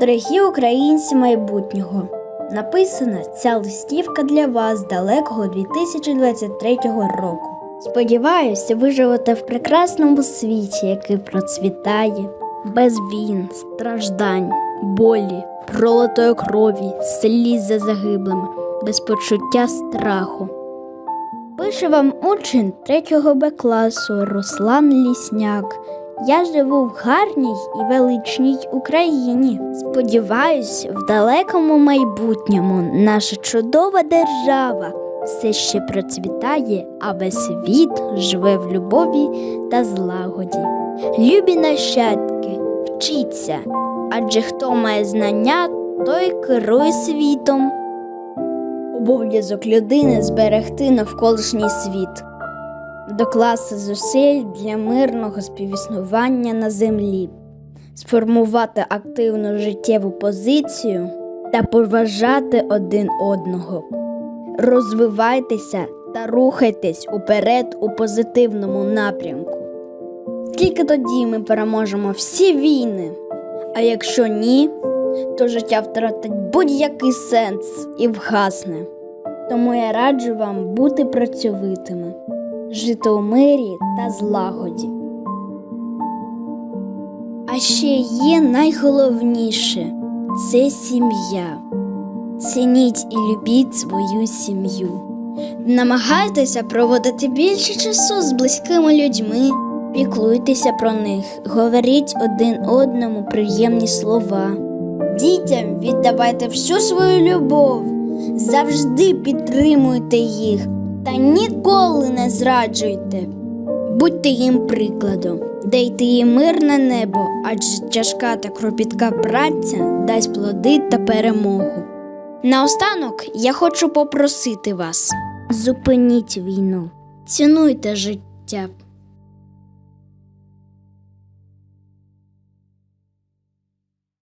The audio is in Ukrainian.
Дорогі українці майбутнього, написана ця листівка для вас далекого 2023 року. Сподіваюся, ви живете в прекрасному світі, який процвітає, без війн, страждань, болі, пролитої крові, сліз за загиблими, без почуття страху. Пише вам учень 3 Б класу Руслан Лісняк. Я живу в гарній і величній Україні. Сподіваюсь, в далекому майбутньому наша чудова держава все ще процвітає, а весь світ живе в любові та злагоді. Любі нащадки, вчіться, адже хто має знання, той керує світом. Обов'язок людини зберегти навколишній світ докласти зусиль для мирного співіснування на землі, сформувати активну життєву позицію та поважати один одного. Розвивайтеся та рухайтесь уперед у позитивному напрямку. Тільки тоді ми переможемо всі війни. А якщо ні, то життя втратить будь-який сенс і вгасне. Тому я раджу вам бути працьовитими жити у мирі та злагоді. А ще є найголовніше це сім'я. Цініть і любіть свою сім'ю. Намагайтеся проводити більше часу з близькими людьми, піклуйтеся про них, говоріть один одному приємні слова. Дітям віддавайте всю свою любов, завжди підтримуйте їх та ніколи не зраджуйте. Будьте їм прикладом, дайте їм мирне небо, адже тяжка та кропітка праця дасть плоди та перемогу. Наостанок я хочу попросити вас: зупиніть війну, цінуйте життя.